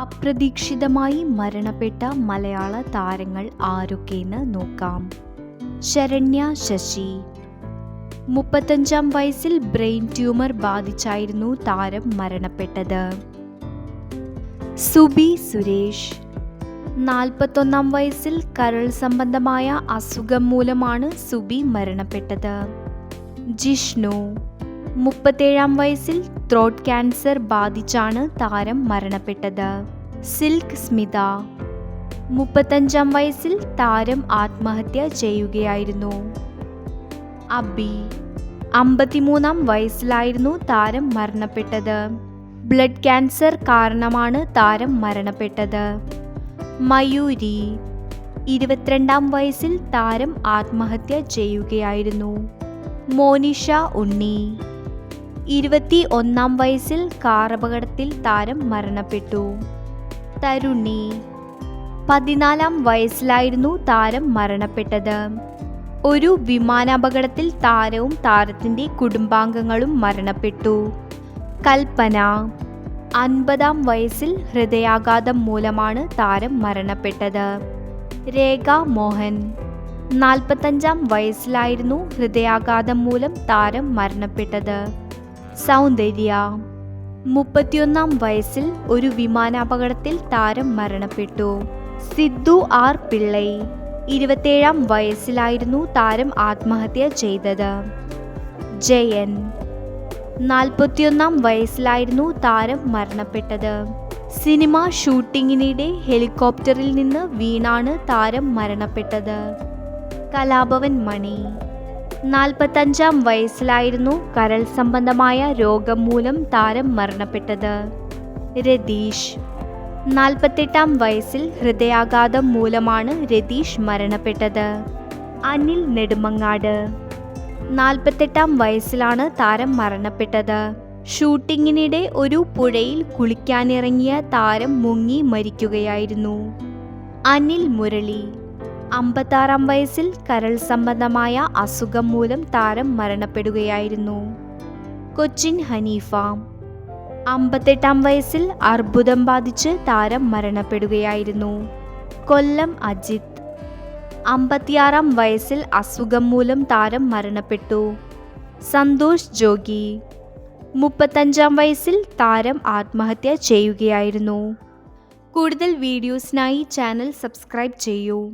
അപ്രതീക്ഷിതമായി മരണപ്പെട്ട മലയാള താരങ്ങൾ ആരൊക്കെയെന്ന് നോക്കാം. ശരണ്യ ശശി. മുപ്പത്തഞ്ചാം വയസ്സിൽ ബ്രെയിൻ ട്യൂമർ ബാധിച്ചായിരുന്നു താരം മരണപ്പെട്ടത്. സുബി സുരേഷ്. നാൽപ്പത്തൊന്നാം വയസ്സിൽ കരൾ സംബന്ധമായ അസുഖം മൂലമാണ് സുബി മരണപ്പെട്ടത്. ജിഷ്ണു. മുപ്പത്തേഴാം വയസ്സിൽ ത്രോട്ട് ക്യാൻസർ ബാധിച്ചാണ് താരം മരണപ്പെട്ടത്. സിൽക്ക് സ്മിത. മുപ്പത്തഞ്ചാം വയസ്സിൽ താരം ആത്മഹത്യ ചെയ്യുകയായിരുന്നു. അബി. അമ്പത്തിമൂന്നാം വയസ്സിലായിരുന്നു താരം മരണപ്പെട്ടത്. ബ്ലഡ് ക്യാൻസർ കാരണമാണ് താരം മരണപ്പെട്ടത്. മയൂരി. ഇരുപത്തിരണ്ടാം വയസ്സിൽ താരം ആത്മഹത്യ ചെയ്യുകയായിരുന്നു. മോനിഷ ഉണ്ണി. ഇരുപത്തി ഒന്നാം വയസ്സിൽ കാർ അപകടത്തിൽ താരം മരണപ്പെട്ടു. തരുണി. പതിനാലാം വയസ്സിലായിരുന്നു താരം മരണപ്പെട്ടത്. ഒരു വിമാനാപകടത്തിൽ താരവും താരത്തിന്റെ കുടുംബാംഗങ്ങളും മരണപ്പെട്ടു. കൽപ്പന. അൻപതാം വയസ്സിൽ ഹൃദയാഘാതം മൂലമാണ് താരം മരണപ്പെട്ടത്. രേഖ മോഹൻ. നാൽപ്പത്തഞ്ചാം വയസ്സിലായിരുന്നു ഹൃദയാഘാതം മൂലം താരം മരണപ്പെട്ടത്. സൗന്ദര്യ. മുപ്പത്തിയൊന്നാം വയസ്സിൽ ഒരു വിമാനാപകടത്തിൽ താരം മരണപ്പെട്ടു. സിദ്ധു ആർ പിള്ളൈ. ഇരുപത്തേഴാം വയസ്സിലായിരുന്നു താരം ആത്മഹത്യ ചെയ്തത്. ജയൻ. നാൽപ്പത്തിയൊന്നാം വയസ്സിലായിരുന്നു താരം മരണപ്പെട്ടത്. സിനിമ ഷൂട്ടിങ്ങിനിടെ ഹെലികോപ്റ്ററിൽ നിന്ന് വീണാണ് താരം മരണപ്പെട്ടത്. കലാഭവൻ മണി. നാൽപ്പത്തഞ്ചാം വയസ്സിലായിരുന്നു കരൾ സംബന്ധമായ രോഗം മൂലം താരം മരണപ്പെട്ടത്. രതീഷ്. നാൽപ്പത്തെട്ടാം വയസ്സിൽ ഹൃദയാഘാതം മൂലമാണ് രതീഷ് മരണപ്പെട്ടത്. അനിൽ നെടുമങ്ങാട്. നാൽപ്പത്തെട്ടാം വയസ്സിലാണ് താരം മരണപ്പെട്ടത്. ഷൂട്ടിങ്ങിനിടെ ഒരു പുഴയിൽ കുളിക്കാനിറങ്ങിയ താരം മുങ്ങി മരിക്കുകയായിരുന്നു. അനിൽ മുരളി. അമ്പത്താറാം വയസ്സിൽ കരൾ സംബന്ധമായ അസുഖം മൂലം താരം മരണപ്പെടുകയായിരുന്നു. കൊച്ചിൻ ഹനീഫ. അമ്പത്തെട്ടാം വയസ്സിൽ അർബുദം ബാധിച്ച് താരം മരണപ്പെടുകയായിരുന്നു. കൊല്ലം അജിത്. അമ്പത്തിയാറാം വയസ്സിൽ അസുഖം മൂലം താരം മരണപ്പെട്ടു. സന്തോഷ് ജോഗി. മുപ്പത്തഞ്ചാം വയസ്സിൽ താരം ആത്മഹത്യ ചെയ്യുകയായിരുന്നു. കൂടുതൽ വീഡിയോസിനായി ചാനൽ സബ്സ്ക്രൈബ് ചെയ്യൂ.